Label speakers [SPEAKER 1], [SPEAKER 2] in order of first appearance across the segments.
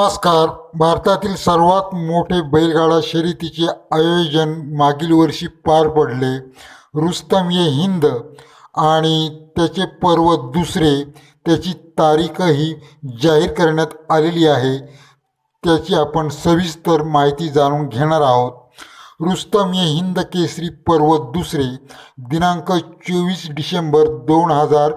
[SPEAKER 1] नमस्कार. भारतातील सर्वात मोठे बैलगाडा शर्यतीचे आयोजन मागील वर्षी पार पडले. रुस्तम ये हिंद आणि त्याचे पर्व दुसरे त्याची तारीखही जाहीर करण्यात आलेली आहे. त्याची आपण सविस्तर माहिती जाणून घेणार आहोत. रुस्तम ये हिंद केसरी पर्व दुसरे दिनांक चोवीस डिसेंबर दोन हजार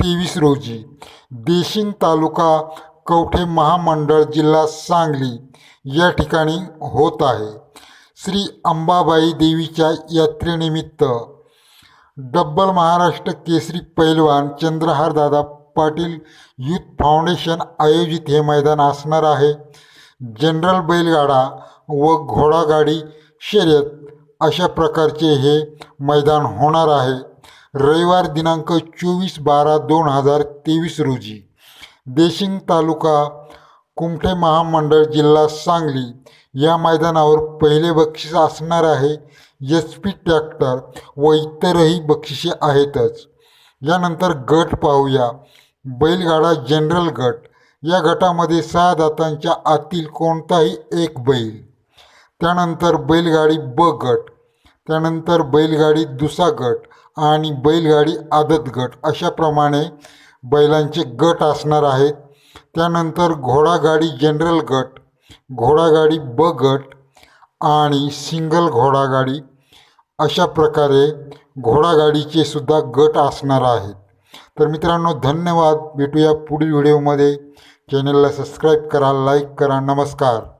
[SPEAKER 1] तेवीस रोजी. देशिंग तालुका कवठे महामंडळ जिल्हा सांगली या ठिकाणी होत आहे. श्री अंबाबाई देवीच्या यात्रेनिमित्त डब्बल महाराष्ट्र केसरी पैलवान चंद्रहारदादा पाटील यूथ फाउंडेशन आयोजित हे मैदान असणार आहे. जनरल बैलगाडा व घोडागाडी शर्यत अशा प्रकारचे हे मैदान होणार आहे. रविवार दिनांक चोवीस बारा दोन हजार तेवीस रोजी. देशिंग तालुका कुमठे महामंडळ जिल्हा सांगली या मैदानावर पहिले बक्षीस असणार आहे. एच पी ट्रॅक्टर व इतरही बक्षिसे आहेतच. यानंतर गट पाहूया. बैलगाडा जनरल गट. या गटामध्ये सहा दातांच्या आतील कोणताही एक बैल. त्यानंतर बैलगाडी ब गट. त्यानंतर बैलगाडी दुसा गट आणि बैलगाडी आदत गट. अशाप्रमाणे बैलांचे गट असणार आहेत. त्यानंतर घोडागाडी जनरल गट घोडागाडी ब गट आणि सिंगल घोडागाडी अशा प्रकारे घोडागाडीचे सुद्धा गट असणार आहेत. तर मित्रांनो धन्यवाद. भेटूया पुढील व्हिडिओमध्ये. चॅनलला सबस्क्राईब करा लाईक करा. नमस्कार.